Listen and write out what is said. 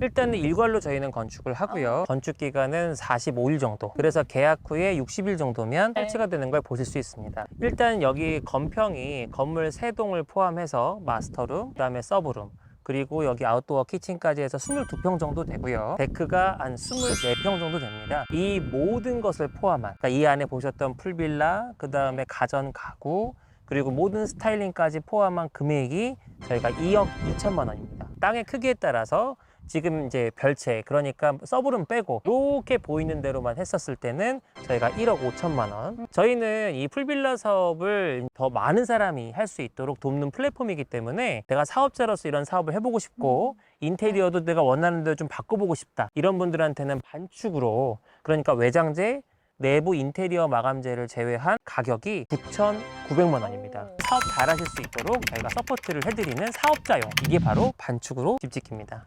일단은 일괄로 저희는 건축을 하고요. 건축 기간은 45일 정도. 그래서 계약 후에 60일 정도면 네. 설치가 되는 걸 보실 수 있습니다. 일단 여기 건평이 건물 세동을 포함해서 마스터룸, 그다음에 서브룸, 그리고 여기 아웃도어 키친까지 해서 22평 정도 되고요. 데크가 한 24평 정도 됩니다. 이 모든 것을 포함한 그러니까 이 안에 보셨던 풀빌라, 그다음에 가전 가구, 그리고 모든 스타일링까지 포함한 금액이 저희가 2억 2천만 원입니다. 땅의 크기에 따라서 지금 이제 별채 그러니까 서브룸 빼고 이렇게 보이는 대로만 했었을 때는 저희가 1억 5천만 원. 저희는 이 풀빌라 사업을 더 많은 사람이 할 수 있도록 돕는 플랫폼이기 때문에 내가 사업자로서 이런 사업을 해보고 싶고 인테리어도 내가 원하는 대로 좀 바꿔보고 싶다 이런 분들한테는 반축으로 그러니까 외장재 내부 인테리어 마감재를 제외한 가격이 9,900만 원입니다. 사업 잘 하실 수 있도록 저희가 서포트를 해드리는 사업자용 이게 바로 반축으로 집 짓기입니다.